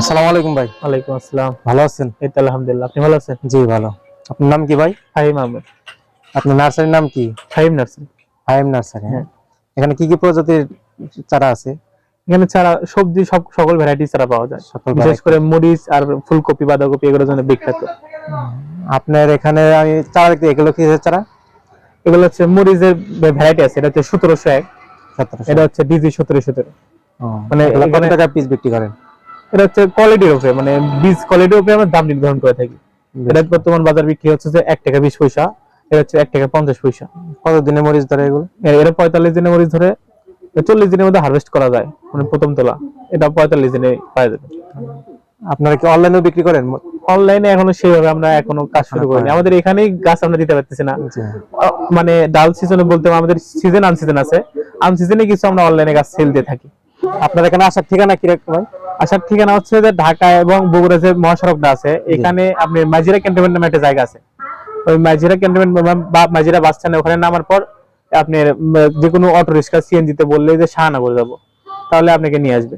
আসসালামু আলাইকুম ভাই। ওয়ালাইকুম আসসালাম। ভালো আছেন? এই তো আলহামদুলিল্লাহ আপনি ভালো আছেন? জি ভালো। আপনার নাম কি ভাই? ফাহিম আহমেদ। আপনার নার্সারির নাম কি? ফাহিম নার্সারি। আইএম নার্সারি হ্যাঁ। এখানে কি কি প্রজাতির চারা আছে? এখানে চারা সবজি সব সকল ভ্যারাইটি চারা পাওয়া যায়। বিশেষ করে মরিচ আর ফুলকপি বাঁধাকপি এগুলোর জন্য বিখ্যাত। আপনার এখানে আমি চারা দেখতে এগুলো কি চারা? এগুলো হচ্ছে মরিচের ভ্যারাইটি আছে এটা হচ্ছে সতেরোশো এক। সতেরোশো এটা হচ্ছে ডিজি সতেরো সতেরো মানে মানে কত টাকা পিস বিক্রি করেন? এটা হচ্ছে কোয়ালিটির উপরে মানে বীজ কোয়ালিটির উপরে আমরা দাম নির্ধারণ করে থাকি। এটা বর্তমান বাজার বিক্রি হচ্ছে যে এক টাকা বিশ পয়সা এটা হচ্ছে এক টাকা পঞ্চাশ পয়সা। কত দিনে মরিচ ধরে এগুলো? এটা পঁয়তাল্লিশ দিনের মরিচ ধরে চল্লিশ দিনের মধ্যে হারভেস্ট করা যায় মানে প্রথম তোলা। এটা পঁয়তাল্লিশ দিনে পাওয়া যাবে। আপনারা কি অনলাইনেও বিক্রি করেন? অনলাইনে এখনও সেভাবে আমরা এখনও কাজ শুরু করিনি। আমাদের এখানেই গাছ আমরা দিতে পারতেছি না। মানে ডাল সিজনে বলতে আমাদের সিজন আনসিজন আছে। আন সিজনে কিছু আমরা অনলাইনে গাছ সেল দিয়ে থাকি। আপনার এখানে আসার ঠিকানা কি রাখতে ভাই? আসার ঠিকানা হচ্ছে যে ঢাকা এবং বগুড়া যে মহাসড়কটা আছে এখানে আপনি মাজিরা ক্যান্টনমেন্ট নামে একটা জায়গা আছে। ওই মাজিরা ক্যান্টনমেন্ট বা মাজিরা বাস স্ট্যান্ড ওখানে নামার পর আপনি যে কোনো অটো রিক্সা সিএনজি তে বললে যে শাহানগর যাব। তাহলে আপনাকে নিয়ে আসবে।